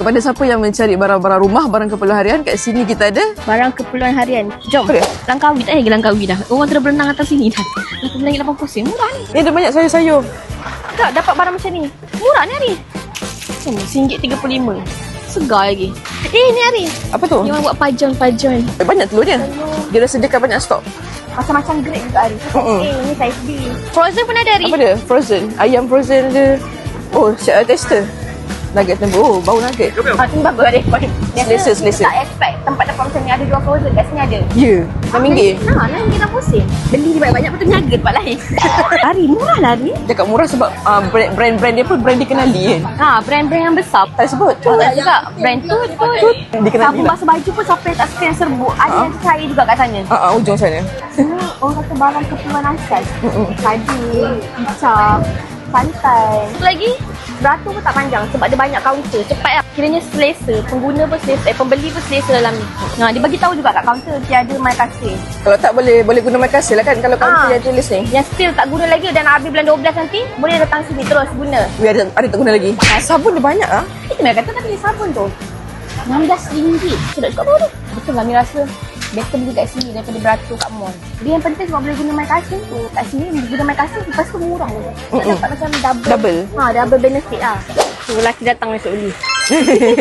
Kepada siapa yang mencari barang-barang rumah, barang keperluan harian, kat sini kita ada Barang keperluan harian. Jom. Dia? Langkawi tak lagi langkawi dah. Orang terus berenang atas sini dah. Lapan langit 80 sen. Murah ni. Ni ada banyak sayur-sayur. Tak dapat barang macam ni. Murah ni Ari. Hmm, RM1.35. Segar lagi. Eh ni Ari. Apa tu? Yang orang buat pajon-pajon. Eh, banyak telur dia. Dia dah sediakan banyak stok. Macam-macam grade juga Ari. Mm-mm. Eh ni saiz B. Frozen pun ada Ari. Apa dia? Frozen. Ayam frozen ada. Oh, siap ada tester. Nugget tembus. Oh, bau nugget. Ah, ni bagus Ari. Selesa, selesa. Tak expect tempat dapat macam ni ada jual frozen kat sini ada. Ya. RM6. Ha, lain kita pusing. Beli ni banyak-banyak betul niaga tempat lain. Ari, murah lah Ari. Cakap murah sebab uh, brand- brand-brand dia pun brand dikenali kan. Ha, brand-brand yang besar. Tak sebut. Oh, tak juga. Brand tu pun. Dikenali Sabun lah. basuh baju pun siapa yang tak suka yang serbuk. Ada yang cair juga kat sana. Ah, ah, ujung sana. Orang kata barang keperluan asas. Kadir, kicap, santai. Lagi, beratur pun tak panjang sebab dia banyak kaunter. Cepat lah. Kiranya selesa. Pengguna pun selesa. Eh, pembeli pun selesa dalam ni. Ha, dia bagi tahu juga kat kaunter tiada my kasih. Kalau tak boleh boleh guna my kasih lah kan kalau kaunter Ah. yang tulis ni. Yang still tak guna lagi dan habis bulan 12 nanti, boleh datang sini terus guna. We ada ada tak guna lagi. Sabun dia banyak ah. Itu mereka kata nak beli sabun tu. RM16. Sedap juga bau dia. Betul lah, ni rasa better beli kat sini daripada beratur kat mall. Dia yang penting sebab boleh guna my kasih tu. Kat sini guna my kasih, lepas tu murah Mm-mm. dapat macam double. Double. Ha, double benefit lah. So, lelaki datang esok beli.